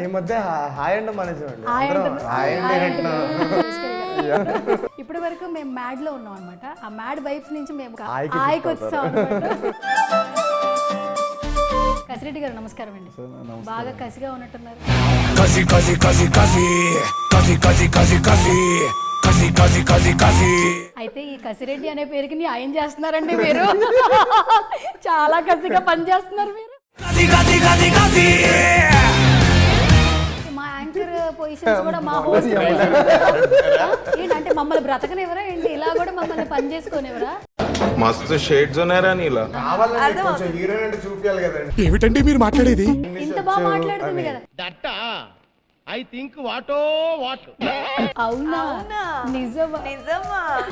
ఈ మధ్య hi and hi. అంటున్నా. ఇప్పటి వరకు మేము మ్యాడ్లో ఉన్నాం అనమాట ఆ మ్యాడ్ వైబ్స్ నుంచి మేము హాయికి వచ్చాం కసిరెడ్డి గారు నమస్కారం అండి బాగా కసిగా ఉన్నట్టున్నారు Casi, casi, casi, casi. Casi, casi, casi, casi. Casi, casi, casi, casi. అయితే ఈ కసిరెడ్డి అనే పేరుకి న్యాయం చేస్తున్నారండి మీరు చాలా కసిగా పనిచేస్తున్నారు మీరు Casi, casi, casi, casi. Anchor positions కూడా మా హోస్ట్ ఏంటంటే మమ్మల్ని బ్రతకనివ్వరా ఏంటి? ఇలా కూడా మమ్మల్ని పని చేసుకోనివ్వరా మస్తు షేడ్స్ ఉన్నారా నీలా. కావాలండి కొంచెం హీరోయిన్ అంటే చూపించాలి కదండి. ఏమిటండి మీరు మాట్లాడేది? ఇంత బాగా మాట్లాడుతుంది కదా. దట్ట? I think వాటో what. అవునా? నిజమా?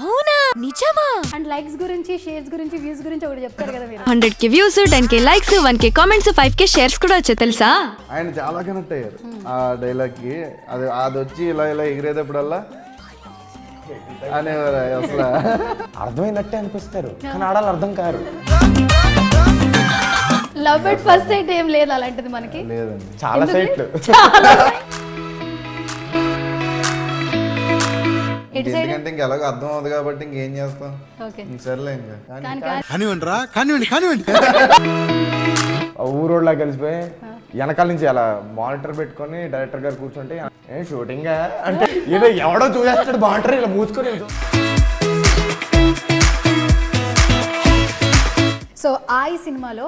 అవునా? నిజమా? అండ్ లైక్స్ గురించి షేర్స్ గురించి వ్యూస్ గురించి ఒకటి చెప్తారు కదా మీరు. హండ్రెడ్కి views ten K likes one K comments five K shares కూడా వచ్చాయి తెలుసా? ఆయన చాలా కనెక్ట్ అయ్యారు ఆ డైలాగ్కి. అది అది వచ్చి ఇలా ఇలా ఎగిరేటప్పుడల్లా అనేవారు అసలు. అర్థమైనట్టే అనిపిస్తారు కానీ ఆడాలి అర్థం కారు. లవ్ ఎట్ ఫస్ట్ సైట్ ఏం లేదు అలాంటిది మనకి. లేదండి. చాలా సైట్లు. ఎందుకంటే ఇంక ఎలాగో అర్థం అవుతుంది కాబట్టి ఇంకేం చేస్తాం? ఓకే. ఇంక సర్లే ఇంకా. కానీ కానీ కానీ కానివ్వండి రా కానివ్వండి కానివ్వండి. ఊరోళ్ళ కలిసిపోయి వెనకాల నుంచి అలా మానిటర్ పెట్టుకొని డైరెక్టర్ గారు కూర్చుంటే ఏం షూటింగ్? అంటే ఏదో ఎవడో చూసేస్తాడు బాగుంటారు ఇలా మూసుకొని సో ఆ ఈ సినిమాలో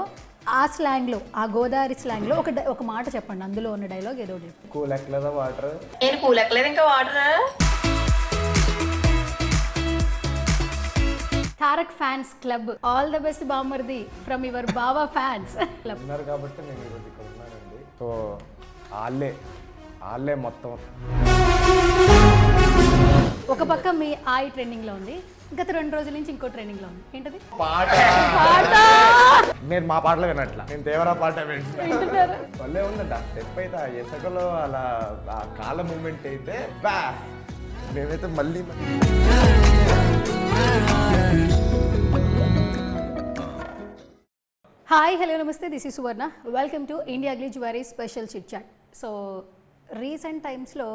ఆ స్లాంగ్లో ఆ గోదావరి స్లాంగ్లో ఒక ఒక మాట చెప్పండి. అందులో ఉన్న డైలాగ్ ఏదో ఒకటి చెప్పండి. కూల్ ఎక్కలేదా వాటర్? నేను పూలెక్కలేదు ఇంకా water? Tarak fans club. All the best బామర్ది ఫ్రమ్ యువర్ బావా ఫ్యాన్స్. క్లబ్ ఉన్నారు కాబట్టి నేను ఈరోజు ఇక్కడ ఉన్నానండి. సో వాళ్ళే వాళ్ళే మొత్తం. ఒక పక్క మీ ఆయి ట్రెండింగ్లో ఉంది. గత రెండు రోజుల నుంచి ఇంకో ట్రెండింగ్లో ఉంది. ఏంటది? పాట. పాట. నేను మా పాటలు వినట్లా. నేను దేవరా పాట వింటున్నా. వింటున్నారా? భలే ఉందండి ఆ స్టెప్ అయితే ఆ ఇసుకలో అలా ఆ కాల మూమెంట్ అయితే బా! మేమైతే మళ్ళీ హాయ్ హలో నమస్తే దిస్ ఈ Suvarna welcome to India glee jewellery special chit chat so recent టైమ్స్లో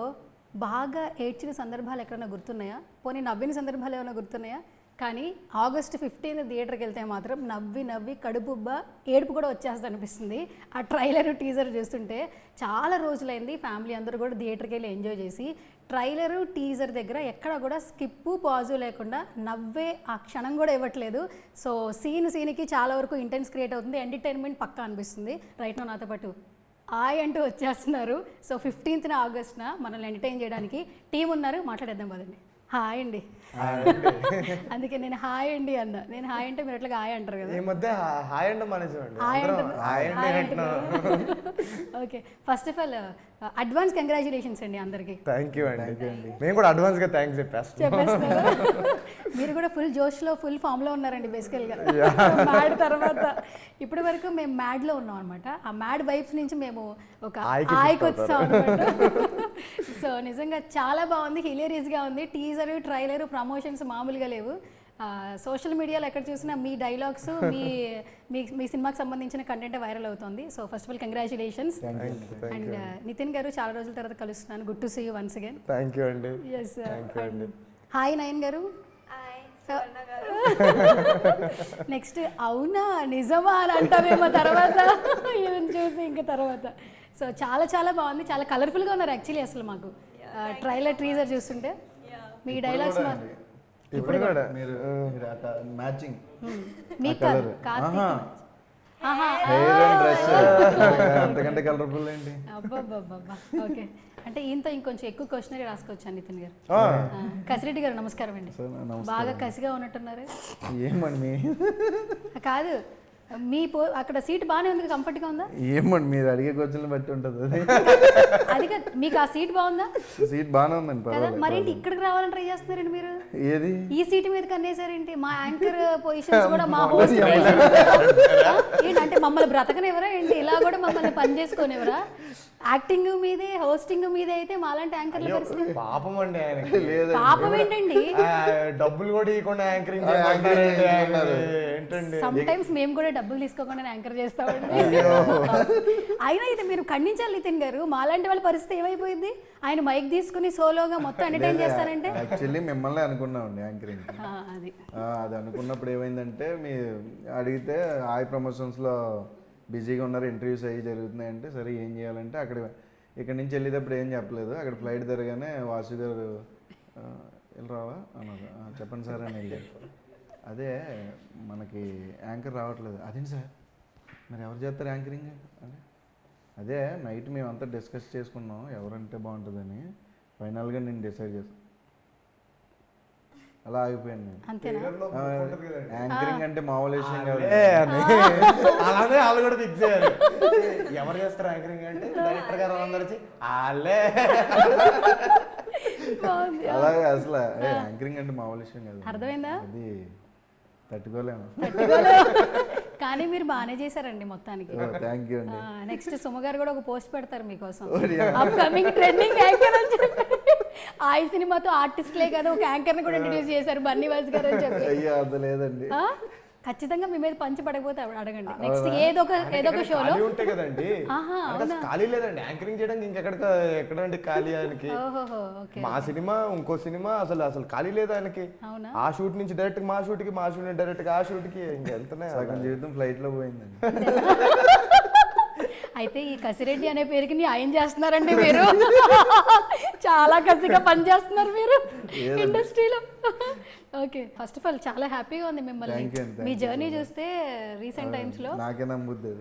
బాగా ఏడ్చిన సందర్భాలు ఎక్కడైనా గుర్తున్నాయా? పోనీ నవ్విన సందర్భాలు ఏమైనా గుర్తున్నాయా? కానీ ఆగస్ట్ ఫిఫ్టీన్త్ థియేటర్కి వెళ్తే మాత్రం నవ్వి నవ్వి కడుపుబ్బ ఏడుపు కూడా వచ్చేస్తుంది అనిపిస్తుంది. ఆ ట్రైలర్ టీజర్ చూస్తుంటే చాలా రోజులైంది. ఫ్యామిలీ అందరూ కూడా థియేటర్కి వెళ్ళి ఎంజాయ్ చేసి ట్రైలరు టీజర్ దగ్గర ఎక్కడ కూడా స్కిప్పు పాజు లేకుండా నవ్వే ఆ క్షణం కూడా ఇవ్వట్లేదు. సో సీన్ సీన్కి చాలా వరకు ఇంటెన్స్ క్రియేట్ అవుతుంది. ఎంటర్టైన్మెంట్ పక్కా అనిపిస్తుంది. రైట్ నో నాతో పాటు ఆయ్ అంటూ వచ్చేస్తున్నారు. సో ఫిఫ్టీన్త్న ఆగస్ట్న మనల్ని ఎంటర్టైన్ చేయడానికి టీం ఉన్నారు. మాట్లాడేద్దాం పదండి. హాయ్ అండి. అందుకే నేను హాయ్ అండి అన్న. నేను హాయ్ అంటే మీరు ఎట్లాగా హాయ్ అంటారు కదా. ఈ మధ్య hi and మానేసామండి hi hi and okay. First of all advance congratulations అండి అందరికీ. థ్యాంక్ యూ అండి. మేము కూడా అడ్వాన్స్గా థ్యాంక్స్ చెప్పేస్తాం మీరు కూడా ఫుల్ జోష్లో ఫుల్ ఫామ్లో ఉన్నారండి బేసికల్గా మ్యాడ్ తర్వాత. ఇప్పటి వరకు మేము మ్యాడ్లో ఉన్నాం అనమాట ఆ మ్యాడ్ వైబ్స్ నుంచి మేము ఒక హాయికి వచ్చాం అనమాట సో నిజంగా చాలా బాగుంది. హిలేరియస్గా ఉంది. టీజర్ ట్రైలర్ ప్రమోషన్స్ మామూలుగా లేవు. సోషల్ మీడియాలో ఎక్కడ చూసినా మీ డైలాగ్స్ మీ మీ మీ సినిమాకి సంబంధించిన కంటెంట్ వైరల్ అవుతుంది. So first of all congratulations and Nithin గారు చాలా రోజుల తర్వాత కలుస్తున్నాను. Good to see you once again thank you అండి. ఎస్ హాయ్ నయన్ గారు. నెక్స్ట్ అవునా? నిజమా అని అంటామేమో తర్వాత. ఈవెన్ చూసి ఇంకా తర్వాత. సో చాలా చాలా బాగుంది. చాలా కలర్ఫుల్గా ఉన్నారు యాక్చువల్లీ అసలు మాకు. ట్రైలర్ ట్రీజర్ చూస్తుంటే. మీ డైలాగ్స్ ఇప్పుడు కూడా. మీరు మీరు matching Karthik hair and dress అంతకంటే కలర్ఫుల్ ఏంటి? అబ్బబ్బబ్బబ్బా. ఓకే అంటే ఈయనతో ఇంకొంచెం ఎక్కువ క్వశ్చనరీ రాసుకోవచ్చు నితిన్ గారు. కసిరెడ్డి గారు నమస్కారం అండి. బాగా కసిగా ఉన్నట్టున్నారు. ఏమండి? కాదు మీ పో అక్కడ సీట్ బాగానే ఉంది కంఫర్ట్గా ఉందా? ఏమండి మీరు అడిగే క్వశ్చన్లు బట్టి ఉంటుంది అది. అది కాదు మీకు ఆ సీట్ బాగుందా? సీట్ బాగానే ఉందండి కదా మరేంటి ఇక్కడికి రావాలని ట్రై చేస్తున్నారండి మీరు? ఏది? ఈ సీట్ మీద కన్నేసారేంటి మా యాంకర్ పొజిషన్స్ కూడా మా హోస్ట్ ఏంటంటే మమ్మల్ని బ్రతకనివ్వరా ఏంటి? ఇలా కూడా మమ్మల్ని పని చేసుకోనివ్వరా? యాక్టింగ్ మీదే హోస్టింగ్ మీదే అయితే మాలాంటి యాంకర్ల పరిస్థితి. పాపం అండి ఆయనకి. లేదండి. పాపం ఏంటండి? డబ్బులు కూడా ఇవ్వకుండా యాంకరింగ్. ఏంటండి? సమ్ టైమ్స్ మేము కూడా డబ్బులు తీసుకోకుండా యాంకర్ చేస్తామండి. అయినా ఇది మీరు ఖండించాలి నితిన్ గారు మాలాంటి వాళ్ళ పరిస్థితి ఏమైపోయింది? ఆయన మైక్ తీసుకుని సోలోగా మొత్తం ఎంటర్టైన్ చేస్తారంటే? యాక్చువల్లీ మిమ్మల్ని అనుకున్నామండి యాంకరింగ్. ఆ, అది. అది అనుకున్నప్పుడు ఏమైందంటే మీ అడిగితే హాయ్ ప్రమోషన్స్లో బిజీగా ఉన్నారు ఇంటర్వ్యూస్ అయ్యి జరుగుతున్నాయంటే సరే ఏం చేయాలంటే అక్కడ ఇక్కడ నుంచి వెళ్ళేటప్పుడు ఏం చెప్పలేదు. అక్కడ ఫ్లైట్ తిరగానే వాసు గారు వెళ్ళి రావా? అన్నారు. చెప్పండి సార్ అని వెళ్ళారు. అదే మనకి యాంకర్ రావట్లేదు. అదేంటి సార్? మరి ఎవరు చేస్తారు యాంకరింగ్? అంటే అదే నైట్ మేమంతా డిస్కస్ చేసుకున్నాం ఎవరంటే బాగుంటుందని. ఫైనల్గా నేను డిసైడ్ చేస్తాను అలా ఆ, యాంకరింగ్ అంటే మామూలు విషయం కాదు. అలానే వాళ్ళు కూడా ఫిక్స్ అయ్యారు. ఎవరు చేస్తారు యాంకరింగ్ అంటే డైరెక్టర్ గారు అందరూ వచ్చి వాళ్ళే బాగుంది. అలాగే అసలు. యాంకరింగ్ అంటే మామూలు విషయం కాదు. అర్థమైందా? అది తట్టుకోలేము కానీ మీరు బాగానే చేశారండి మొత్తానికి. థ్యాంక్ యూ అండి. నెక్స్ట్ సుమ గారు కూడా ఒక పోస్ట్ పెడతారు మీకోసం. అప్కమింగ్ ట్రెండింగ్ యాంకర్ అని చెప్పి. ఆ సినిమాతో ఆర్టిస్ట్లే కదా ఒక యాంకర్ని కూడా ఇంట్రడ్యూస్ చేశారు బన్నీ వాస్ గారు అని చెప్పి. అయ్యో అంత లేదండి. ఆ? ఖచ్చితంగా మీ మీద పంచి పడకపోతే అడగండి. నెక్స్ట్ ఏదో ఒక ఏదో ఒక షోలో ఖాళీ ఉంటాయి కదండి. ఖాళీ లేదండి. యాంకరింగ్ చేయడానికి ఇంకెక్కడ ఎక్కడండి ఖాళీ ఆయనకి? మా సినిమా ఇంకో సినిమా అసలు అసలు ఖాళీ లేదు ఆయనకి. అవునా? ఆ షూట్ నుంచి డైరెక్ట్ మా షూట్కి మా షూట్ డైరెక్ట్గా ఆ షూట్కి ఇంక వెళ్తున్నాయి సగం జీవితం ఫ్లైట్లో పోయిందండి. అయితే ఈ కసిరెడ్డి అనే పేరుకి న్యాయం చేస్తున్నారండి మీరు. చాలా కసిగా పని చేస్తున్నారు మీరు ఇండస్ట్రీలో. ఓకే ఫస్ట్ ఆఫ్ ఆల్ చాలా హ్యాపీగా ఉంది మిమ్మల్ని. మీ జర్నీ చూస్తే రీసెంట్ టైమ్స్లో. నాకే నమ్ముద్ది.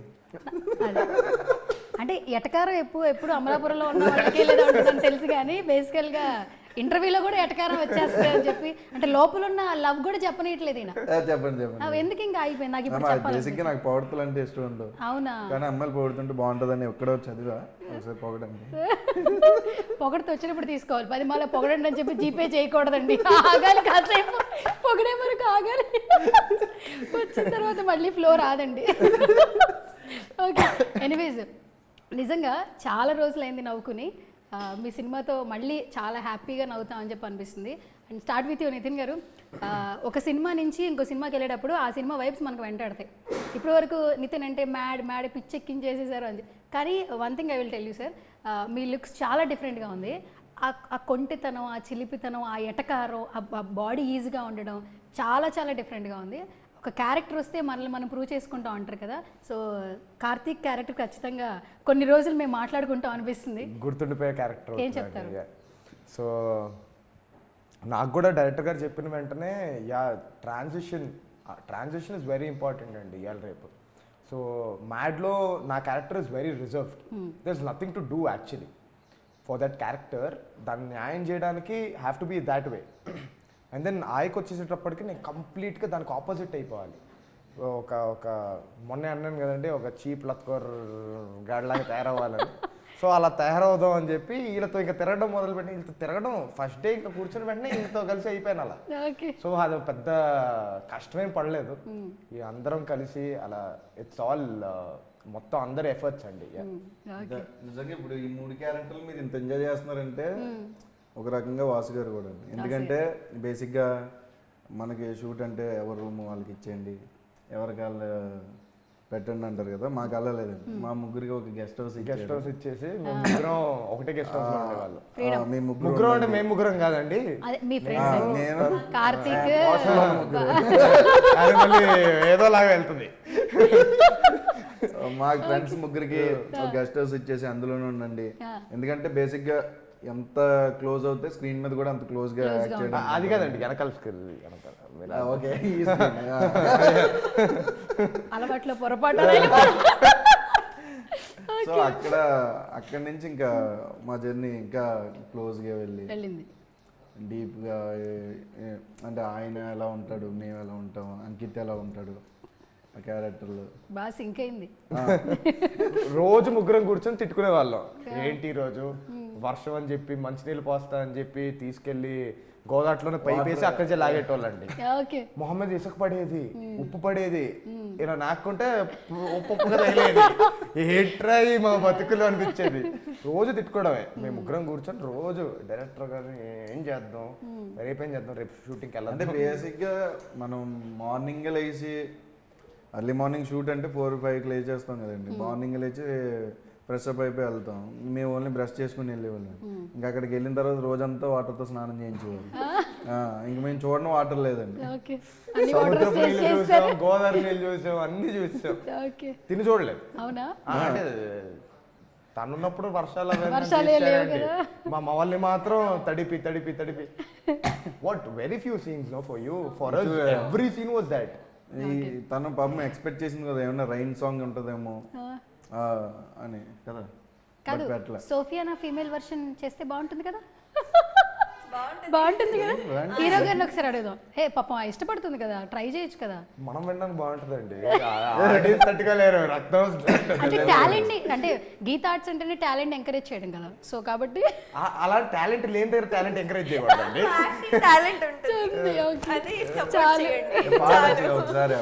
అంటే ఎటకారం ఎప్పుడు ఎప్పుడు అమలాపురంలో ఉన్న వాళ్ళకి లేదా తెలుసు కానీ బేసికల్గా ఇంటర్వ్యూలో కూడా ఎటకారం వచ్చేస్తుంది అని చెప్పి అంటే లోపల ఉన్న లవ్ కూడా చెప్పనీయట్లేదు ఈయన. చెప్పండి చెప్పండి. అవి ఎందుకు ఇంకా అయిపోయింది నాకు ఇప్పుడు చెప్పాలి నాకు పొగడతలు అంటే ఇష్టం ఉండవు అవునా? కానీ అమ్మాయిలు పొగుడుతుంటే బాగుంటుందని ఎక్కడో చదివా. ఒకసారి పొగడండి. పొగడితో వచ్చినప్పుడు తీసుకోవాలి. పది మళ్ళీ పొగడండి అని చెప్పి జీపే చేయకూడదండి. ఆగాలి కాసేపు. పొగడే వరకు ఆగాలి. వచ్చిన తర్వాత మళ్ళీ ఫ్లో రాదండి. ఓకే ఎనీవేస్ నిజంగా చాలా రోజులైంది నవ్వుకుని. మీ సినిమాతో మళ్ళీ చాలా హ్యాపీగా నవ్వుతామని చెప్పి అనిపిస్తుంది. And start with you Nithin గారు. ఒక సినిమా నుంచి ఇంకో సినిమాకి వెళ్ళేటప్పుడు ఆ సినిమా వైబ్స్ మనకు వెంటాడతాయి. ఇప్పటి వరకు నితిన్ అంటే మ్యాడ్ మ్యాడ్ పిచ్చెక్కించేసేసారు అని కానీ one thing I will tell you sir. Me looks చాలా డిఫరెంట్గా ఉంది. ఆ ఆ కొంటితనం ఆ చిలిపితనం ఆ ఎటకారం ఆ బాడీ ఈజీగా ఉండడం చాలా చాలా డిఫరెంట్గా ఉంది. ఒక క్యారెక్టర్ వస్తే మనల్ని మనం ప్రూవ్ చేసుకుంటాం అంటారు కదా. సో కార్తీక్ క్యారెక్టర్ ఖచ్చితంగా కొన్ని రోజులు మేము మాట్లాడుకుంటాం అనిపిస్తుంది. గుర్తుండిపోయే క్యారెక్టర్ ఏం చెప్తారు? సో నాకు కూడా డైరెక్టర్ గారు చెప్పిన వెంటనే yeah transition transition is very important అండి ఇవాళ రేపు. సో మ్యాడ్లో నా character is very reserved. There is nothing to do actually for that character దాన్ని న్యాయం చేయడానికి have to be that way and then ఆయకు వచ్చేసేటప్పటికి నేను కంప్లీట్గా దానికి ఆపోజిట్ అయిపోవాలి. ఒక ఒక మొన్నే అన్నాను కదండి ఒక చీప్ లక్కర్ గాడిలాగా తయారవ్వాలని. సో అలా తయారవుదాం అని చెప్పి వీళ్ళతో ఇంకా తిరగడం మొదలుపెట్టి వీళ్ళతో తిరగడం ఫస్ట్ డే ఇంకా కూర్చొని వెంటనే వీళ్ళతో కలిసి అయిపోయాను అలా. ఓకే. సో అది పెద్ద కష్టమేం పడలేదు. ఈ అందరం కలిసి అలా ఇట్స్ ఆల్ మొత్తం అందరి ఎఫర్ట్స్ అండి. నిజంగా ఇప్పుడు ఈ మూడు క్యారెక్టర్లు మీరు ఇంత ఎంజాయ్ చేస్తున్నారంటే ఒక రకంగా వాసు గారు కూడా అండి. ఎందుకంటే బేసిక్గా మనకి షూట్ అంటే ఎవరి రూమ్ వాళ్ళకి ఇచ్చేయండి ఎవరికి వాళ్ళు పెట్టండి అంటారు కదా మాకు అలా లేదండి. మా ముగ్గురికి ఒక గెస్ట్ హౌస్ గెస్ట్ హౌస్ ఇచ్చేసి మేము ముగ్గురం ఒకటే గెస్ట్ హౌస్లో ఉండేవాళ్ళు. మీ ముగ్గురు ముగ్గురం అంటే మేము ముగ్గురం కాదండి. అదే మీ ఫ్రెండ్స్ నేను కార్తీక్ అది మళ్ళీ ఏదో లాగా వెళ్తుంది మా ఫ్రెండ్స్ ముగ్గురికి ఒక గెస్ట్ హౌస్ ఇచ్చేసి అందులోనే ఉండండి. ఎందుకంటే బేసిక్గా ఎంత క్లోజ్ అవుతే స్క్రీన్ మీద కూడా అంత క్లోజ్గా యాక్ట్ చేయడం అది కాదండి వెనకాల ఆ, ఓకే. అలవాట్లో పొరపాటు సో అక్కడ అక్కడ నుంచి ఇంకా మా జర్నీ ఇంకా క్లోజ్గా వెళ్ళి వెళ్ళింది. డీప్గా ఏ- ఏ- అంటే ఆయన ఎలా ఉంటాడు మేము ఎలా ఉంటాం అంకిత్ ఎలా ఉంటాడు ఆ క్యారెక్టర్లు. బాగా సింక్ అయింది. రోజు ముగ్గురం కూర్చొని తిట్టుకునే వాళ్ళం. ఏంటి ఈ రోజు? వర్షం అని చెప్పి మంచినీళ్ళు పోస్తా అని చెప్పి తీసుకెళ్ళి గోదాట్లోనే పైప్ వేసి అక్కడి నుంచి లాగేటోళ్ళండి ఓకే మొహమ్మద్ ఇసుక పడేది ఉప్పు పడేది. ఇలా నాకుంటే ఉప్పు ఉప్పుగా తగిలేది. ఏంట్రా ఈ మా బతుకులు అనిపించేది. రోజు తిట్టుకోవడమే. మేము ముగ్గురం కూర్చొని రోజు డైరెక్టర్ గారు ఏం చేద్దాం? రేపు ఏం చేద్దాం? రేపు షూటింగ్కి అంటే వెళ్ళాలి బేసిక్గా మనం మార్నింగ్ లేచి అర్లీ మార్నింగ్ షూట్ అంటే ఫోర్ ఫైవ్కి లేచి చేస్తాం కదండి. మార్నింగ్ లేచి ఫ్రెష్ అప్ అయిపోయి వెళ్తాం. మేము ఓన్లీ బ్రష్ చేసుకుని వెళ్ళేవాళ్ళం. ఇంకా అక్కడికి వెళ్ళిన తర్వాత రోజంతా వాటర్తో స్నానం చేయించేవాళ్ళం. ఆ, ఇంక మేము చూడడం వాటర్ లేదండి. సముద్రపు నీళ్ళు చూసాం గోదావరి నీళ్ళు చూసాం అన్ని చూసాం. ఓకే. తిని చూడలేదు. అవునా? తనున్నప్పుడు వర్షాలు. మా మమ్మల్ని మాత్రం తడిపి తడిపి తడిపి. What very few scenes no for you for every scene was that ఈ తను పాపం ఎక్స్పెక్ట్ చేసింది కదా ఏమన్నా రైన్ సాంగ్ ఉంటుందేమో. ఆ, అని కదా. కాదు సోఫియా నా ఫీమేల్ వర్షన్ చేస్తే బాగుంటుంది కదా? బాగుంటుంది. కదా? హీరో గారిని ఒకసారి అడుగుదాం. హే పాపం ఇష్టపడుతుంది కదా ట్రై చేయొచ్చు కదా. మనం వినడానికి బాగుంటుందండి. ఆడియన్స్ తట్టుకోలేరు రక్తం అంటే టాలెంట్ని అంటే గీత ఆర్ట్స్ అంటేనే టాలెంట్ ఎంకరేజ్ చేయడం కదా. సో కాబట్టి అలా టాలెంట్ లేని దగ్గర టాలెంట్ ఎంకరేజ్ చేయకూడదండి. టాలెంట్ ఉంటుంది. అది. చేయండి. ఒకసారి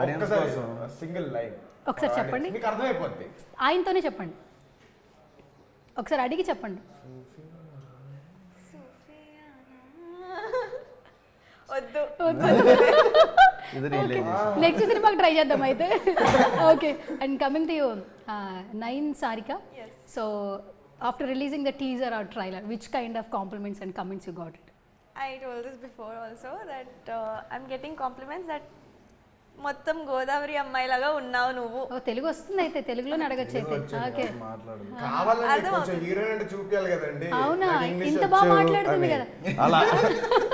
ఆడియన్స్ కోసం సింగిల్ లైన్. ఒకసారి చెప్పండి. మీకు అర్థమైపోద్ది. ఆయనతోనే చెప్పండి. ఒకసారి అడిగి చెప్పండి. వద్దు. నెక్స్ట్ సినిమాకి ట్రై చేద్దాం అయితే. Okay and coming to you Nayan Sarika. So after releasing the teaser or trailer which kind of compliments and comments you got it I told this before also that uh, I'm getting compliments that మొత్తం గోదావరి అమ్మాయిలాగా ఉన్నావు నువ్వు. ఓ తెలుగు వస్తుంది అయితే తెలుగులోనే అడగచ్చు అయితే. Okay. మాట్లాడు కావాలంటే కొంచెం హీరోయిన్ అంటే చూపించాలి కదండి. అవునా? ఇంత బాగా మాట్లాడుతుంది. కదా. అలా.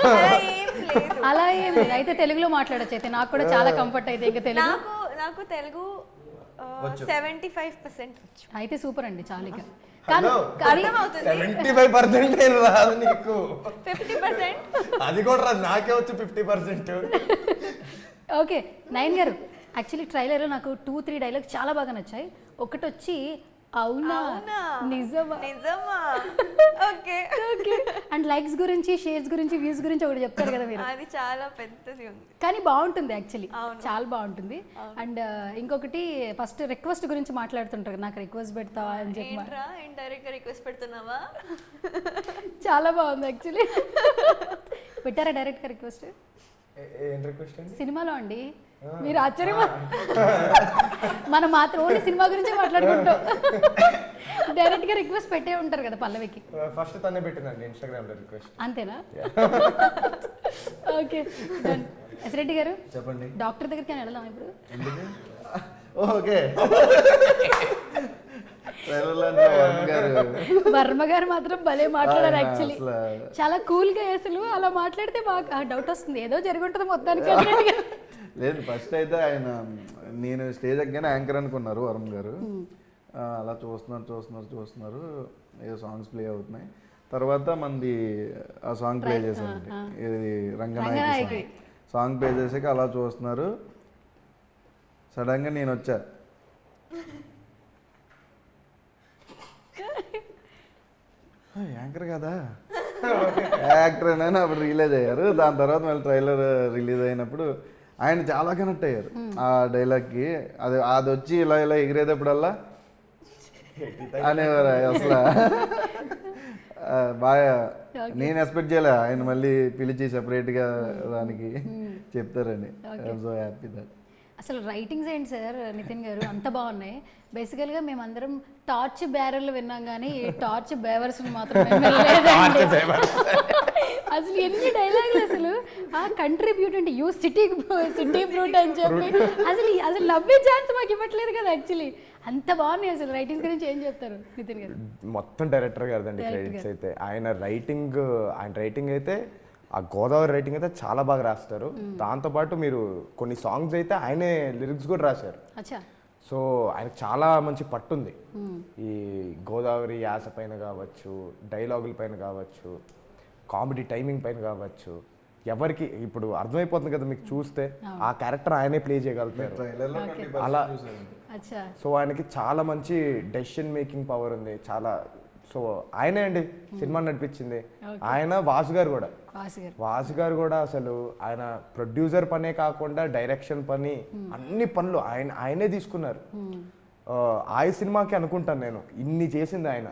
అలా ఏం లేదు. అలా ఏం లేదు. అయితే తెలుగులో మాట్లాడచ్చు అయితే. నాకు కూడా చాలా కంఫర్ట్ అయితే ఇంకా తెలుగు. నాకు నాకు తెలుగు సెవెంటీ ఫైవ్ పర్సెంట్ వచ్చు. అయితే సూపర్ అండి చాలా ఇక. కానీ సెవెంటీ ఫైవ్ పర్సెంట్ రాదు నీకు. ఫిఫ్టీ పర్సెంట్ అది కూడా రాదు. నాకే వచ్చు ఫిఫ్టీ పర్సెంట్ ఓకే నయన్ గారు. యాక్చువల్లీ ట్రైలర్లో నాకు టూ త్రీ డైలాగ్స్ చాలా బాగా నచ్చాయి. ఒకటి వచ్చి అవునా? నిజమా? నిజమా? ఓకే. ఓకే. అండ్ లైక్స్ గురించి షేర్స్ గురించి వ్యూస్ గురించి ఒకటి చెప్తారు కదా మీరు. అది చాలా పెద్దది ఉంది. కానీ బాగుంటుంది యాక్చువల్లీ. చాలా బాగుంటుంది. అండ్ ఇంకొకటి ఫస్ట్ రిక్వెస్ట్ గురించి మాట్లాడుతుంటారు నాకు రిక్వెస్ట్ పెడతావా అని చెప్పి ఇండైరెక్ట్ రిక్వెస్ట్ పెడుతున్నావా? చాలా బాగుంది యాక్చువల్లీ పెట్టారా డైరెక్ట్గా రిక్వెస్ట్ సినిమాలో అండి. మీరు ఆశ్చర్యం. మనం మాత్రం ఓన్లీ సినిమా గురించే మాట్లాడుకుంటాం. డైరెక్ట్గా రిక్వెస్ట్ పెట్టే ఉంటారు కదా పల్లవికి. ఫస్ట్ తనే పెట్టిందండి ఇన్స్టాగ్రామ్లో రిక్వెస్ట్ అంతేనా ఓకే ఎస్రెడ్డి గారు? చెప్పండి. డాక్టర్ దగ్గరికి వెళ్దాం ఇప్పుడు? ఓకే ట్రైలర్లో అంటే వరుణ్ గారు వర్మ గారు మాత్రం భలే మాట్లాడారు యాక్చువల్లీ చాలా కూల్గా అసలు అలా మాట్లాడితే బాగా డౌట్ వస్తుంది. ఏదో జరుగుంటుంది మొత్తానికి అన్నట్టుగా. లేదు ఫస్ట్ అయితే ఆయన నేను స్టేజ్ ఎక్కగానే యాంకర్ అనుకున్నారు వరుణ్ గారు అలా చూస్తున్నారు చూస్తున్నారు చూస్తున్నారు. ఏదో సాంగ్స్ ప్లే అవుతున్నాయి. తర్వాత మంది ఆ సాంగ్ ప్లే చేశారండి. ఇది రంగనాయకి. సాంగ్ ప్లే చేసాక అలా చూస్తున్నారు. సడన్గా నేను వచ్చా. "ఆ, యాంకర్ కదా? యాక్టర్ అని అప్పుడు రిలీజ్ అయ్యారు. దాని తర్వాత మళ్ళీ ట్రైలర్ రిలీజ్ అయినప్పుడు ఆయన చాలా కనెక్ట్ అయ్యారు ఆ డైలాగ్కి. అది అది వచ్చి ఇలా ఇలా ఎగిరేటప్పుడల్లా అనేవారు అసలు. బాగా నేను ఎక్స్పెక్ట్ చేయలే ఆయన మళ్ళీ పిలిచి సెపరేట్గా దానికి చెప్తారని. సో హ్యాపీ దట్ అసలు రైటింగ్స్ ఏంటి సార్ నితిన్ గారు? అంత బాగున్నాయి. బేసికల్గా మేమందరం టార్చ్ బ్యారర్లు విన్నాం కానీ టార్చ్ బేవర్స్ మాత్రం. అసలు ఎన్ని డైలాగులు అసలు? ఆ కంట్రిబ్యూట్ అంటే యూ సిటీ సిటీ ఫ్రూట్ అని చెప్పి. అసలు అసలు నవ్వే ఛాన్స్ మాకు ఇవ్వట్లేదు కదా యాక్చువల్లీ. అంత బాగున్నాయి అసలు రైటింగ్స్ గురించి ఏం చెప్తారు నితిన్ గారు? మొత్తం డైరెక్టర్ గారిదండి క్రెడిట్స్ అయితే. ఆయన రైటింగ్ ఆయన రైటింగ్ అయితే ఆ గోదావరి రైటింగ్ అయితే చాలా బాగా రాస్తారు. దాంతోపాటు మీరు కొన్ని సాంగ్స్ అయితే ఆయనే లిరిక్స్ కూడా రాశారు. సో ఆయనకు చాలా మంచి పట్టుంది. ఈ గోదావరి యాస పైన కావచ్చు డైలాగుల పైన కావచ్చు కామెడీ టైమింగ్ పైన కావచ్చు ఎవరికి ఇప్పుడు అర్థమైపోతుంది కదా మీకు చూస్తే ఆ క్యారెక్టర్ ఆయనే ప్లే చేయగలుగుతారు. అలా అచ్చా. సో ఆయనకి చాలా మంచి డెసిషన్ మేకింగ్ పవర్ ఉంది. చాలా సో ఆయనే అండి సినిమా నడిపించింది. ఆయన వాసు గారు కూడా. వాసు గారు వాసు గారు కూడా అసలు ఆయన ప్రొడ్యూసర్ పనే కాకుండా డైరెక్షన్ పని అన్ని పనులు ఆయన ఆయనే తీసుకున్నారు. ఆ, ఆ సినిమాకి అనుకుంటాను నేను. ఇన్ని చేసింది ఆయన.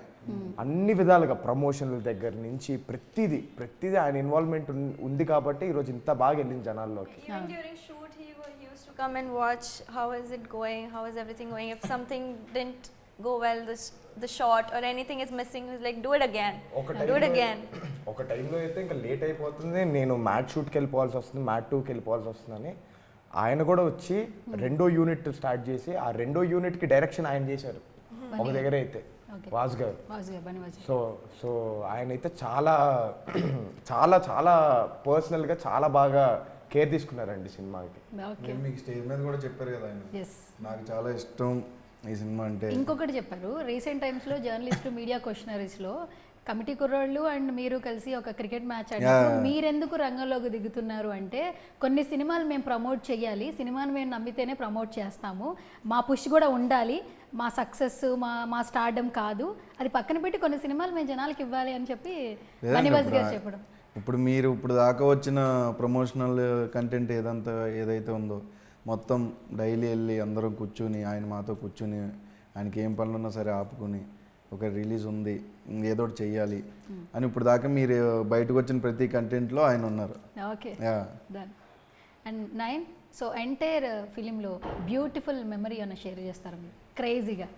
అన్ని విధాలుగా ప్రమోషన్ల దగ్గర నుంచి ప్రతిదీ ప్రతిదీ ఆయన ఇన్వాల్వ్మెంట్ ఉంది కాబట్టి ఈరోజు ఇంత బాగా వెళ్ళింది జనాల్లోకి. Even during shoot, he, wa- he used to come and watch how is it going, how is everything going. If something didn't go well, the, s- the shot or anything is missing, he's like, do it again, ఒక do it టైంలో- again. ఒక టైంలో అయితే ఇంకా late అయిపోతుంది. నేను mat షూట్కి వెళ్ళిపోవాల్సి వస్తుంది mat టూకి వెళ్ళిపోవాల్సి వస్తుందని ఆయన కూడా వచ్చి రెండో యూనిట్ స్టార్ట్ చేసి ఆ రెండో యూనిట్కి డైరెక్షన్ ఆయన చేశారు. ఒక దగ్గర అయితే. Okay. వాసు గారు సో సో ఆయన అయితే చాలా చాలా చాలా పర్సనల్గా చాలా బాగా కేర్ తీసుకున్నారండి సినిమాకి. మీకు స్టేజ్ మీద కూడా చెప్పారు కదా ఆయన. నాకు చాలా ఇష్టం. ఈ సినిమా అంటే ఇంకొకటి చెప్పారు రీసెంట్ టైమ్స్లో జర్నలిస్టు మీడియా క్వశ్చనరీస్లో కమిటీ కుర్రోళ్ళు అండ్ మీరు కలిసి ఒక క్రికెట్ మ్యాచ్ ఆడినప్పుడు Yeah. మీరెందుకు రంగంలోకి దిగుతున్నారు అంటే కొన్ని సినిమాలు మేము ప్రమోట్ చేయాలి సినిమాను మేము నమ్మితేనే ప్రమోట్ చేస్తాము మా పుష్ కూడా ఉండాలి మా సక్సెస్ మా మా స్టార్డమ్ కాదు అది పక్కన పెట్టి కొన్ని సినిమాలు మేము జనాలకి ఇవ్వాలి అని చెప్పి ఇప్పుడు గారు చెప్పడం ఇప్పుడు మీరు ఇప్పుడు దాకా వచ్చిన ప్రమోషనల్ కంటెంట్ ఏదంతా ఏదైతే ఉందో మొత్తం డైలీ వెళ్ళి అందరం కూర్చుని ఆయన మాతో కూర్చుని ఆయనకి ఏం పనులు ఉన్నా సరే ఆపుకుని ఒక రిలీజ్ ఉంది ఏదో ఒకటి చెయ్యాలి అని ఇప్పుడు దాకా మీరు బయటకు వచ్చిన ప్రతి కంటెంట్లో ఆయన ఉన్నారు. Okay. And nine so entire ఫిలింలో బ్యూటిఫుల్ మెమరీ అన్న షేర్ చేస్తారు మీరు? క్రేజీగా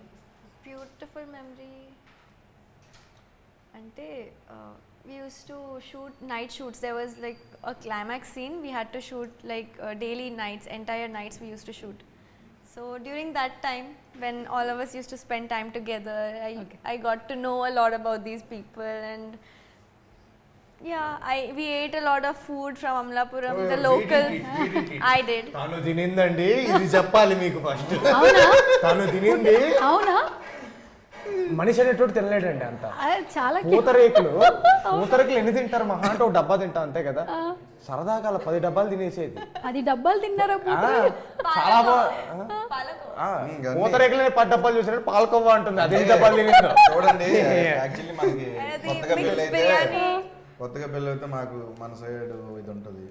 Beautiful memory. అంటే we used to shoot night shoots. There was like a climax scene. We had to shoot like uh, daily nights, entire nights we used to shoot. So during that time, when all of us used to spend time together, I, Okay. I got to know a lot about these people and yeah, I we ate a lot of food from Amlapuram, the locals. I did. తను తినిందండి ఇది చెప్పాలి మీకు first అవునా తను తినింది అవునా మనిషి అనేటోడు తినలేడండి అంత. చాలా పూతరేకులు పూతరేకులు ఎన్ని తింటారు? మహా అంటే ఒక డబ్బా తింటా అంతే కదా. సరదాగా అలా పది డబ్బాలు తినేసేది. అది డబ్బాలు తిన్నారా ఆ, చాలా బాగా పూతరేకులు పది డబ్బాలు చూసినట్టు పాలకోవా అంటుంది. అదే డబ్బాలు తినిందో చూడండి యాక్చువల్లీ మనకి కొత్తగా పెళ్ళైతే. కొత్తగా పెళ్ళైతే మాకు మన సైడ్ ఇది ఉంటుంది.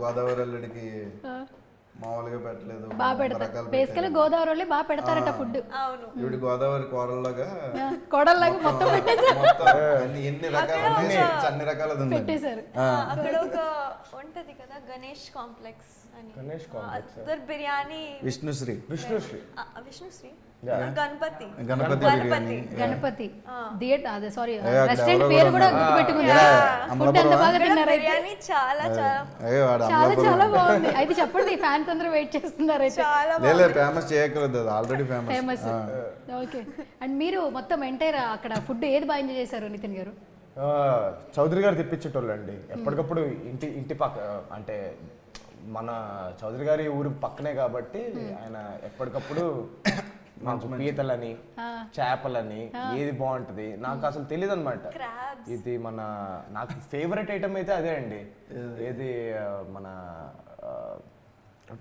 గోదావరి అల్లుడికి మామూలుగా పెట్టలేదు. బాగా పెడతారు. రకాలు బేసికలీ పెట్టారు. గోదావరి వాళ్ళే బాగా పెడతారట ఫుడ్ అవును. ఈవిడ గోదావరి కూరల్లాగా కొడల్లాగా మొత్తం అన్ని ఎన్ని రకాలు అన్ని రకాలు ఉంది పెట్టేశారు. అక్కడ ఒక ఉంటది కదా Ganesh complex. Ganesh. Other biryani. Vishnusri Vishnusri Vishnusri. Ganapathi. Ganapathi biryani. Ganapathi. Theatre అదే సారీ రెస్టారెంట్ పేరు కూడా Yeah. ఫుడ్ ఎంత అమలాపురమా? బాగా తిన్నారు. బిర్యానీ చాలా చాలా. చాలా బాగుంది. అయితే చెప్పండి ఫ్యాన్స్ అందరూ వెయిట్ చేస్తున్నారు అయితే చాలా లేదు ఫేమస్ చేయక్కర్లేదు అది already famous famous okay and మీరు మొత్తం ఎంటైర్ అక్కడ ఫుడ్ ఏది బాగా ఎంజాయ్ చేశారు నితిన్ గారు? ఆ, చౌదరి గారు తెప్పించేటోళ్ళు అండి ఎప్పటికప్పుడు ఇంటి ఇంటి పక్క అంటే మన చౌదరి గారి ఊరు పక్కనే కాబట్టి ఆయన ఎప్పటికప్పుడు మాకు పీతలని చేపలని ఏది బాగుంటది? నాకు అసలు తెలియదు అనమాట ఇది మన నాకు ఫేవరెట్ ఐటమ్ అయితే అదే అండి. ఏది? మన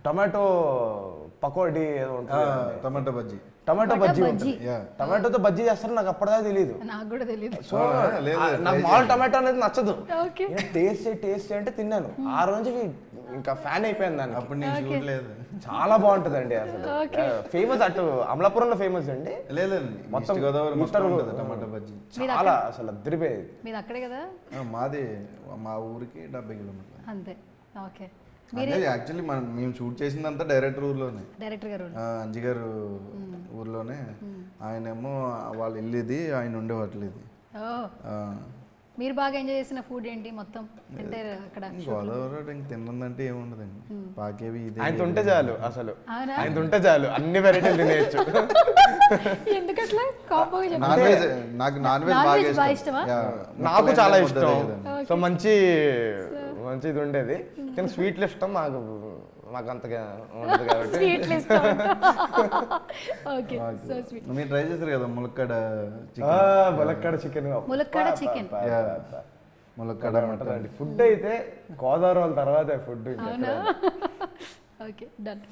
టమాటో పకోడీ ఏదో ఉంటుంది. టమాటో బజ్జీ. టమాటో బజ్జీ బజ్జీ. ఉంటుంది. టమాటోతో బజ్జీ చేస్తారు నాకు అప్పటిదాకా తెలియదు నాకు కూడా తెలియదు సో నాకు మామూలు టమాటో అనేది నచ్చదు. ఓకే. టేస్ట్ టేస్ట్ అంటే తిన్నాను. ఆ రోజు ఇంకా ఫ్యాన్ అయిపోయింది దాన్ని అప్పుడు నేను లేదు చాలా బాగుంటదండి అసలు. ఫేమస్ అటు అమలాపురంలో ఫేమస్ అండి. లేదండి మొత్తం గోదావరి టమాటో బజ్జీ. చాలా అసలు అద్దరిపోయేది. మీది అక్కడే కదా? మాది మా ఊరికి డెబ్బై కిలోమీటర్లు. అంతే. ఓకే. యాక్చువల్లీ మనం మేము షూట్ చేసిందంతా డైరెక్టర్ ఊర్లోనే. డైరెక్టర్ గారు అంజి గారు ఊర్లోనే. ఆయనేమో వాళ్ళ ఇది ఆయన ఉండేవాట్లేదు ఓ. మీరు బాగా ఎంజాయ్ చేసిన ఫుడ్ ఏంటి మొత్తం? ఎంటైర్ అక్కడ గోదావరి ఇంక తిన్నదంటే ఏముండదండి. పాకేవి ఇదే ఆయన ఉంటే చాలు అసలు? ఆయన ఉంటే చాలు. అన్ని వెరైటీలు తినేయచ్చు. ఎందుకట్లా? నాన్ వెజ్ నాకు నాన్ వెజ్ బాగా? యా, నాకు చాలా ఇష్టం. సో మంచి మంచి ఇది ఉండేది కానీ స్వీట్లు ఇష్టం మాకు మాకు అంతగా ఉండదు కాబట్టి. స్వీట్లు ఇష్టం. Okay so sweet. మీరు ట్రై చేశారు కదా ములక్కడ ఆ, చికెన్? ములక్కాడ చికెన్. ములక్కాడ చికెన్. ములక్కడ ఉంటుందండి ఫుడ్ అయితే గోదావరి వాళ్ళ తర్వాత food. Okay done.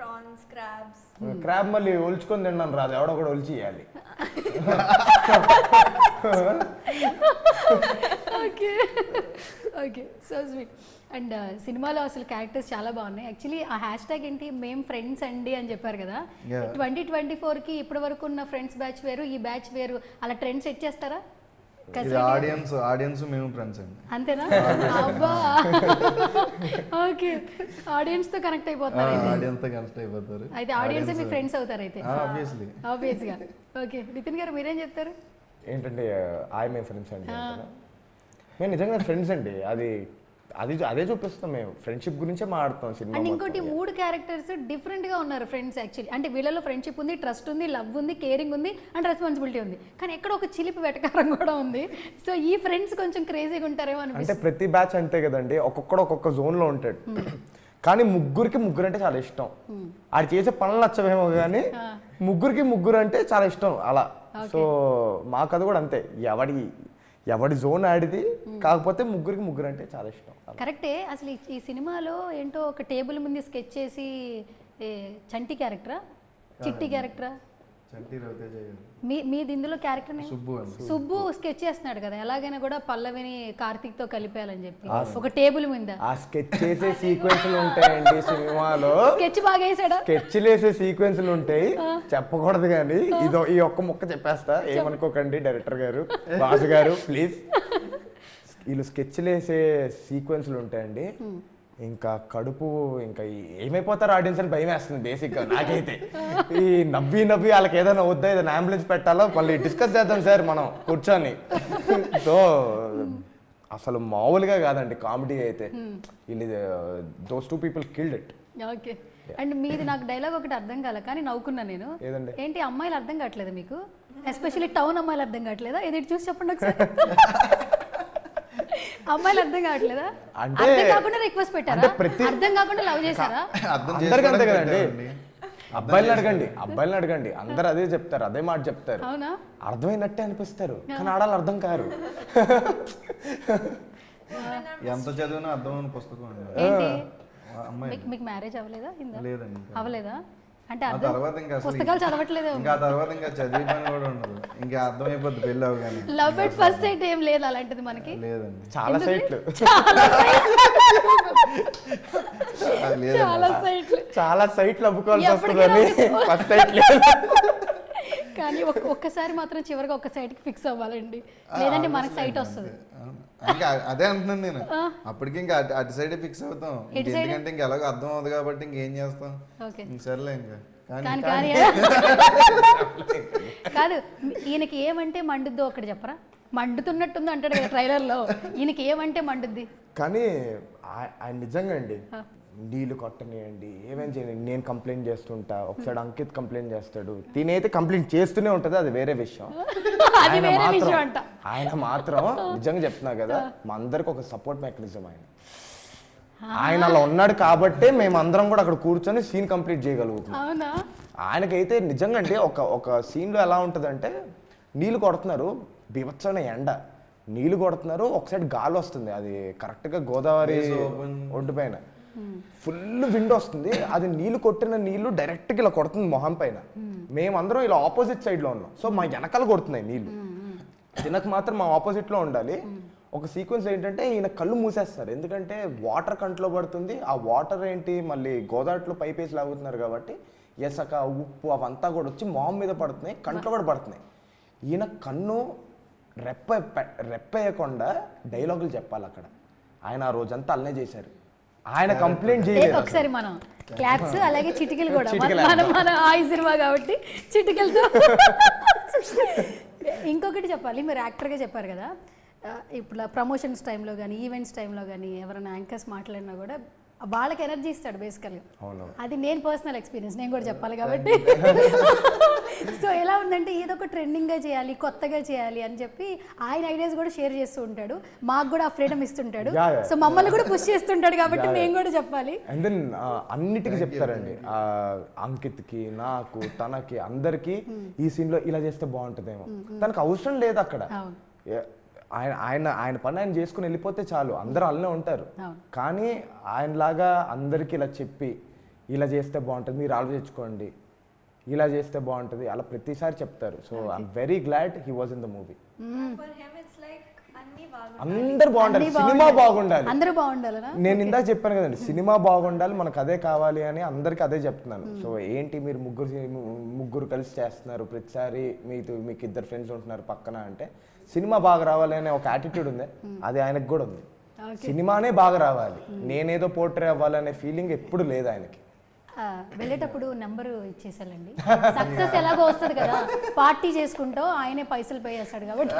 Seafood I love prawns, crabs. Crab మళ్ళీ ఒలుచుకొని తిన్నాను రాదు ఎవడో కూడా ఒలిచి ఇవ్వాలి okay. Okay. So sweet and సినిమాలో అసలు క్యారెక్టర్స్ చాలా బాగున్నాయి. యాక్చువల్లీ ఆ హ్యాష్ ట్యాగ్ ఏంటి? మేం ఫ్రెండ్స్ అండి అని చెప్పారు కదా. ట్వంటీ ట్వంటీ ఫోర్కి ఇప్పటి వరకు ఉన్న ఫ్రెండ్స్ బ్యాచ్ వేరు ఈ బ్యాచ్ వేరు. అలా ట్రెండ్ సెట్ చేస్తారా? ఇది ఆడియన్స్ ఆడియన్స్ మేము ఫ్రెండ్స్ అండి. అంతేనా? అబ్బా. ఓకే. ఆడియన్స్తో కనెక్ట్ అయిపోతున్నారు అయితే. ఆడియన్స్తో కనెక్ట్ అయిపోతారు. అయితే ఆడియన్స్ మీ ఫ్రెండ్స్ అవుతారు అయితే. ఆబ్వియస్లీ ఆబ్వియస్గా. ఓకే. నితిన్ గారు మీరేం చెప్తారు? ఏంటంటే ఆయ్ మేము ఫ్రెండ్స్ అండి? మేము నిజంగా ఫ్రెండ్స్ అండి. అది అది అదే చూపిస్తాం మేము. ఫ్రెండ్షిప్ గురించే మాట్లాడుతాం సినిమా అండ్ ఇంకోటి. మూడు క్యారెక్టర్స్ డిఫరెంట్గా ఉన్నారు ఫ్రెండ్స్ యాక్చువల్లీ. అంటే వీళ్ళలో ఫ్రెండ్షిప్ ఉంది ట్రస్ట్ ఉంది లవ్ ఉంది కేరింగ్ ఉంది అండ్ రెస్పాన్సిబిలిటీ ఉంది. కానీ ఎక్కడ ఒక చిలిపి వెటకారం కూడా ఉంది. సో ఈ ఫ్రెండ్స్ కొంచెం క్రేజీగా ఉంటారేమో అంటే ప్రతి బ్యాచ్ అంతే కదండి. ఒక్కొక్కడు ఒక్కొక్క zone లో ఉంటాడు కానీ ముగ్గురికి ముగ్గురు అంటే చాలా ఇష్టం. ఆడు చేసే పనులు నచ్చవేమో కానీ ముగ్గురికి ముగ్గురు అంటే చాలా ఇష్టం అలా. సో మాకు అది కూడా అంతే. ఎవడి ఎవడి జోన్ ఆడిది? కాకపోతే ముగ్గురికి ముగ్గురు అంటే చాలా ఇష్టం. కరెక్టే. అసలు ఈ- సినిమాలో ఏంటో ఒక టేబుల్ ముందు స్కెచ్ చేసి చంటి క్యారెక్టరా? చిట్టి క్యారెక్టరా? చంటి రవితేజ గారు. మీ మీది ఇందులో క్యారెక్టర్ సుబ్బు సుబ్బు స్కెచ్ చేస్తున్నాడు కదా ఎలాగైనా కూడా పల్లవిని కార్తీక్తో కలిపేయాలని చెప్పి. ఒక టేబుల్ మీద. ఆ స్కెచ్ చేసే సీక్వెన్స్లు ఉంటాయండి సినిమాలో. స్కెచ్ బాగా వేసాడా స్కెచ్లు వేసే సీక్వెన్స్లు ఉంటాయి. చెప్పకూడదు కానీ ఇదో ఈ ఒక్క ముక్క చెప్పేస్తా. ఏమనుకోకండి డైరెక్టర్ గారు బాసు గారు ప్లీజ్ వీళ్ళు స్కెచ్లు వేసే సీక్వెన్స్లు ఉంటాయండి. ఇంకా కడుపు ఇంకా ఏమైపోతారు ఆడియన్స్ అని భయం వేస్తుంది బేసిక్గా నాకైతే. ఈ నవ్వి నవ్వి వాళ్ళకి ఏదైనా వద్దా ఏదైనా అంబులెన్స్ పెట్టాలో మళ్ళీ డిస్కస్ చేద్దాం సార్ మనం కూర్చొని. సో అసలు మామూలుగా కాదండి కామెడీ అయితే. వీళ్ళు those two people killed it okay. And మీది నాకు డైలాగ్ ఒకటి అర్థం కాలే కానీ నవ్వుకున్నా నేను? ఏంటి అమ్మాయిలు అర్థం కావట్లేదు మీకు? ఎస్పెషల్లీ టౌన్ అమ్మాయిలు అర్థం కావట్లేదా? ఇది చూసి చెప్పండి ఒకసారి. అమ్మాయిలు అర్థం కావట్లేదా? అంటే- అర్థం కాకుండా రిక్వెస్ట్ పెట్టారా? అర్థం కాకుండా లవ్ చేశారా? అర్థం అందరికీ అంతే చేసుకోవడానికి కదండి. అబ్బాయిలను అడగండి అబ్బాయిలను అడగండి. అందరు అదే చెప్తారు అదే మాట చెప్తారు. అవునా? అర్థమైనట్టే అనిపిస్తారు కానీ ఆడాలి అర్థం కారు. ఎంత చదివినా పుస్తకం ఏంటి? ఆ. అమ్మాయి మీకు మీకు మ్యారేజ్ అవ్వలేదా లేదండి. ఇంకా. అవ్వలేదా? అంటే ఆ అర్థం తర్వాత ఇంకా అసలు పుస్తకాలు చదవట్లేదే. ఇంకా ఆ తర్వాత ఇంకా చదివే పని కూడా ఉండదు. ఇంకా అర్థమైపోద్ది పెళ్ళి అవగానే. లవ్ ఎట్ ఫస్ట్ సైట్ ఏం లేదు అలాంటిది మనకి. లేదండి. చాలా సైట్లు చాలా సైట్లు చాలా సైట్లు అవ్వుకోవాల్సి ఎప్పటికైనా వస్తుందని ఒక- ఫస్ట్ సైట్ లేదు కానీ ఒక్క ఒక్కసారి మాత్రం చివరిగా ఒక్క సైట్కి ఫిక్స్ అవ్వాలండి. లేదంటే మనకి సైట్ వస్తుంది. ఇంకా అదే అంటున్నాను నేను. అప్పటికి ఇంకా అటు- సైడే ఫిక్స్ అవుతాం? ఎందుకంటే ఇంకా ఎలాగో అర్థం అవుతుంది కాబట్టి ఇంకేం చేస్తాం. సర్లే ఇంకా. కాదు ఈయనకి ఏమంటే మండుద్దో ఒకటి చెప్పరా? మండుతున్నట్టుంది అంటాడు కదా ట్రైలర్లో ఈయనకి ఏమంటే మండుద్ది? కానీ నిజంగా అండి. నీళ్ళు కొట్టనియండి ఏమేం చేయండి నేను కంప్లైంట్ చేస్తుంటా ఒకసారి అంకిత్ కంప్లైంట్ చేస్తాడు. తినైతే కంప్లైంట్ చేస్తూనే ఉంటుంది అది వేరే విషయం. అది ఆయన వేరే మాత్రం విషయం అంట. ఆయన మాత్రం నిజంగా చెప్తున్నా కదా మా అందరికి ఒక సపోర్ట్ మెకానిజం ఆయన. ఆయన అలా ఉన్నాడు కాబట్టే మేము అందరం కూడా అక్కడ కూర్చొని సీన్ కంప్లీట్ చేయగలుగుతున్నాం. అవునా? ఆయనకైతే నిజంగా అంటే ఒక ఒక సీన్లో ఎలా ఉంటుందంటే నీళ్ళు కొడుతున్నారు బీభత్సమైన ఎండ. నీళ్ళు కొడుతున్నారు ఒక సైడ్ గాలి వస్తుంది అది కరెక్ట్గా గోదావరి. ఒడ్డు పైన. ఫుల్ విండ్ వస్తుంది. అది నీళ్ళు కొట్టిన నీళ్ళు డైరెక్ట్గా ఇలా కొడుతుంది మొహం పైన. మేమందరం ఇలా ఆపోజిట్ సైడ్లో ఉన్నాం. సో మా వెనకాల కొడుతున్నాయి నీళ్ళు. తినక మాత్రం మా ఆపోజిట్లో ఉండాలి. ఒక సీక్వెన్స్ ఏంటంటే ఈయన కళ్ళు మూసేస్తారు. ఎందుకంటే వాటర్ కంట్లో పడుతుంది. ఆ వాటర్ ఏంటి? మళ్ళీ గోదావరిలో పైప్ వేసి లాగుతున్నారు కాబట్టి ఎసక ఉప్పు అవంతా కూడా వచ్చి మొహం మీద పడుతున్నాయి. కంట్లో కూడా పడుతున్నాయి. ఈయన కన్ను రెప్ప రెప్పేయకుండా డైలాగులు చెప్పాలి అక్కడ. ఆయన ఆ రోజంతా అల్లనే చేశారు. ఆయన కంప్లైంట్ చేయలేదు ఒకసారి మనం క్లాప్స్ అలాగే చిటికలు కూడా. మన మన ఆయి సినిమా కాబట్టి చిటికలతో. ఇంకొకటి చెప్పాలి మీరు యాక్టర్గా చెప్పారు కదా. ఇప్పుడు ప్రమోషన్స్ టైంలో కానీ ఈవెంట్స్ టైంలో కానీ ఎవరైనా యాంకర్స్ మాట్లాడినా కూడా వాళ్ళకి ఎనర్జీ ఇస్తాడు బేసికల్గా అవును అది నేను పర్సనల్ ఎక్స్పీరియన్స్ నేను కూడా చెప్పాలి కాబట్టి. సో ఎలా ఉందంటే ఏదో ఒక ట్రెండింగ్గా చేయాలి కొత్తగా చేయాలి అని చెప్పి ఆయన ఐడియాస్ కూడా షేర్ చేస్తూ ఉంటాడు. మాకు కూడా ఆ ఫ్రీడమ్ ఇస్తుంటాడు. సో మమ్మల్ని కూడా పుష్ చేస్తుంటాడు కాబట్టి మేము కూడా చెప్పాలి. అండ్ దెన్ అన్నిటికీ చెప్తారండి. ఆ, అంకిత్కి నాకు తనకి అందరికి ఈ సీన్లో ఇలా చేస్తే బాగుంటుందేమో. తనకు అవసరం లేదు అక్కడ. ఆయన ఆయన ఆయన పని ఆయన చేసుకుని వెళ్ళిపోతే చాలు. అందరూ అల్లనే ఉంటారు. అవును. కానీ ఆయనలాగా అందరికి ఇలా చెప్పి ఇలా చేస్తే బాగుంటుంది మీరు ఆలోచించుకోండి ఇలా చేస్తే బాగుంటుంది అలా ప్రతిసారి చెప్తారు. So I'm very glad he was in the movie. అందరు బాగుండాలి. సినిమా బాగుండాలి. అందరూ బాగుండాలనా? నేను ఇందాక చెప్పాను కదండి సినిమా బాగుండాలి మనకు అదే కావాలి అని అందరికి అదే చెప్తున్నాను. సో ఏంటి మీరు ముగ్గురు ముగ్గురు కలిసి చేస్తున్నారు? ప్రతిసారి మీతో మీకు ఇద్దరు ఫ్రెండ్స్ ఉంటున్నారు పక్కన అంటే సినిమా బాగా రావాలి అనే ఒక యాటిట్యూడ్ ఉంది. అది ఆయనకు కూడా ఉంది. సినిమానే బాగా రావాలి. నేనేదో పోర్ట్రే అవ్వాలనే ఫీలింగ్ ఎప్పుడు లేదు ఆయనకి. వెళ్ళేటప్పుడు నెంబర్ ఇచ్చేసాలండి సక్సెస్ ఎలాగో వస్తుంది కదా. పార్టీ చేసుకుంటూ ఆయనే పైసలు పే చేస్తాడు కాబట్టి.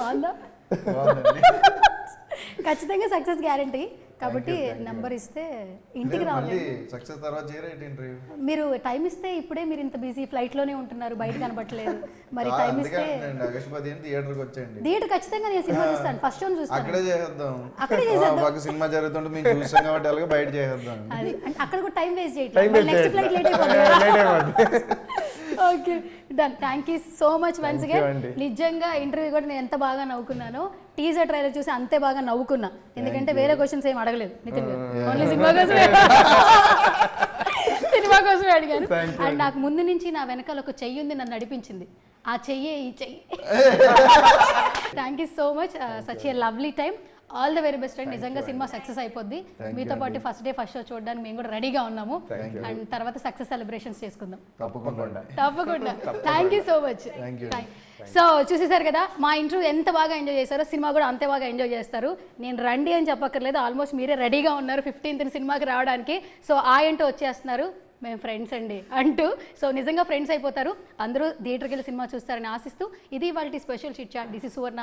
బాగుందా? ఖచ్చితంగా సక్సెస్ గ్యారంటీ కాబట్టి నెంబర్ ఇస్తే ఇంటికి రావాలి. సక్సెస్ తర్వాత ఇంటర్వ్యూ మీరు టైం ఇస్తే ఇప్పుడే మీరు ఇంత బిజీ ఫ్లైట్లోనే ఉంటున్నారు బయట కనబట్టలేదు. మరి టైం ఇస్తే పదిహేను థియేటర్కి వచ్చేయండి. థియేటర్ ఖచ్చితంగా నేను సినిమా చూస్తాను ఫస్ట్ షో చూస్తాను. అక్కడే చేసేద్దాం. అక్కడే చేసేద్దాం. ఒక సినిమా జరుగుతుంటే మేము చూసాం కాబట్టి అలాగే బయట చేసేద్దాం. అది. అక్కడ కూడా టైం వేస్ట్ చేయట్లేదు. నెక్స్ట్ ఫ్లైట్ లేట్ అయిపోతుంది okay done thank you so much once again. నిజంగా ఇంటర్వ్యూ కూడా నేను ఎంత బాగా నవ్వుకున్నాను టీజర్ ట్రైలర్ చూసి అంతే బాగా నవ్వుకున్నా. ఎందుకంటే వేరే క్వశ్చన్స్ ఏం అడగలేదు. నితిన్ గారు. ఓన్లీ సినిమా కోసమే. సినిమా కోసమే అడిగాను. అండ్ నాకు ముందు నుంచి నా వెనకాల ఒక చెయ్యి ఉంది నన్ను నడిపించింది. ఆ చెయ్యే ఈ చెయ్యి. Thank you so much such a lovely time all the very best and నిజంగా సినిమా సక్సెస్ అయిపోద్ది. మీతో పాటు ఫస్ట్ డే ఫస్ట్ షో చూడడానికి మేము కూడా రెడీగా ఉన్నాము. అండ్ తర్వాత సక్సెస్ సెలబ్రేషన్స్ చేసుకుందాం. తప్పకుండా. తప్పకుండా. Thank you so much so చూసేశారు కదా మా ఇంటర్వ్యూ ఎంత బాగా ఎంజాయ్ చేశారో సినిమా కూడా అంతే బాగా ఎంజాయ్ చేస్తారు. నేను రండి అని చెప్పక్కర్లేదు ఆల్మోస్ట్ మీరే రెడీగా ఉన్నారు ఫిఫ్టీన్త్ సినిమాకి రావడానికి. సో ఆ ఏంటో వచ్చేస్తున్నారు మేము ఫ్రెండ్స్ అండి అంటూ. సో నిజంగా ఫ్రెండ్స్ అయిపోతారు. అందరూ థియేటర్కి వెళ్ళి సినిమా చూస్తారని ఆశిస్తూ ఇది వాళ్ళ special chit chat this is Suvarna